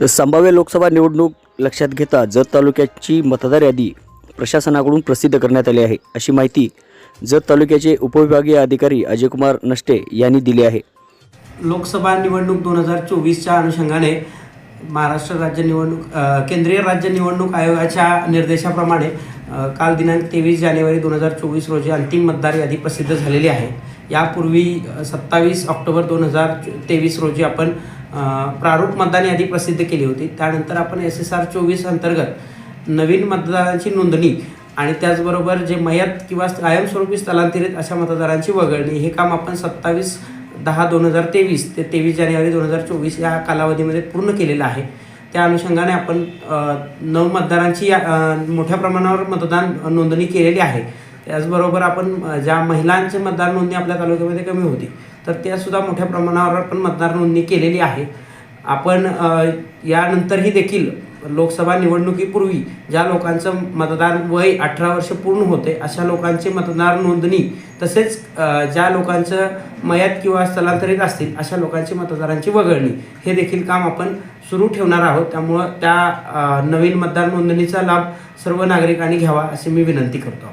संभाव्य लोकसभा निवडणूक लक्षात घेता जत तालुक्याची मतदार यादी प्रशासनाकडून प्रसिद्ध करण्यात आली आहे अशी माहिती जत तालुक्याचे उपविभागीय अधिकारी अजयकुमार नष्टे यांनी दिली आहे. लोकसभा निवडणूक दोन हजार चोवीसच्या अनुषंगाने महाराष्ट्र राज्य निवडणूक केंद्रीय राज्य निवडणूक आयोगाच्या निर्देशाप्रमाणे काल दिनांक तेवीस जानेवारी दोन हजार चोवीस रोजी अंतिम मतदार यादी प्रसिद्ध झालेली आहे. यापूर्वी सत्तावीस ऑक्टोबर दोन हजार तेवीस रोजी आपण प्रारूप मतदान यादी प्रसिद्ध केली होती. त्यानंतर आपण एस एस आर चोवीस अंतर्गत नवीन मतदारांची नोंदणी आणि त्याचबरोबर जे मयत किंवा कायमस्वरूपी स्थलांतरित अशा मतदारांची वगळणी हे काम आपण सत्तावीस दहा दोन हजार तेवीस ते तेवीस जानेवारी दोन हजार चोवीस या कालावधीमध्ये पूर्ण केलेलं आहे. त्या अनुषंगाने आपण नऊ मतदारांची या- मोठ्या प्रमाणावर मतदान नोंदणी केलेली आहे. त्याचबरोबर आपण ज्या महिलांची मतदार नोंदणी आपल्या तालुक्यामध्ये कमी होती तर त्यासुद्धा मोठ्या प्रमाणावर आपण मतदार नोंदणी केलेली आहे. आपण यानंतरही देखील लोकसभा निवडणुकीपूर्वी ज्या लोकांचं मतदान वय अठरा वर्ष पूर्ण होते अशा लोकांची मतदार नोंदणी तसेच ज्या लोकांचं मयात किंवा स्थलांतरित असतील अशा लोकांची मतदारांची वगळणी हे देखील काम आपण सुरू ठेवणार आहोत. त्यामुळं त्या नवीन मतदार नोंदणीचा लाभ सर्व नागरिकांनी घ्यावा अशी मी विनंती करतो.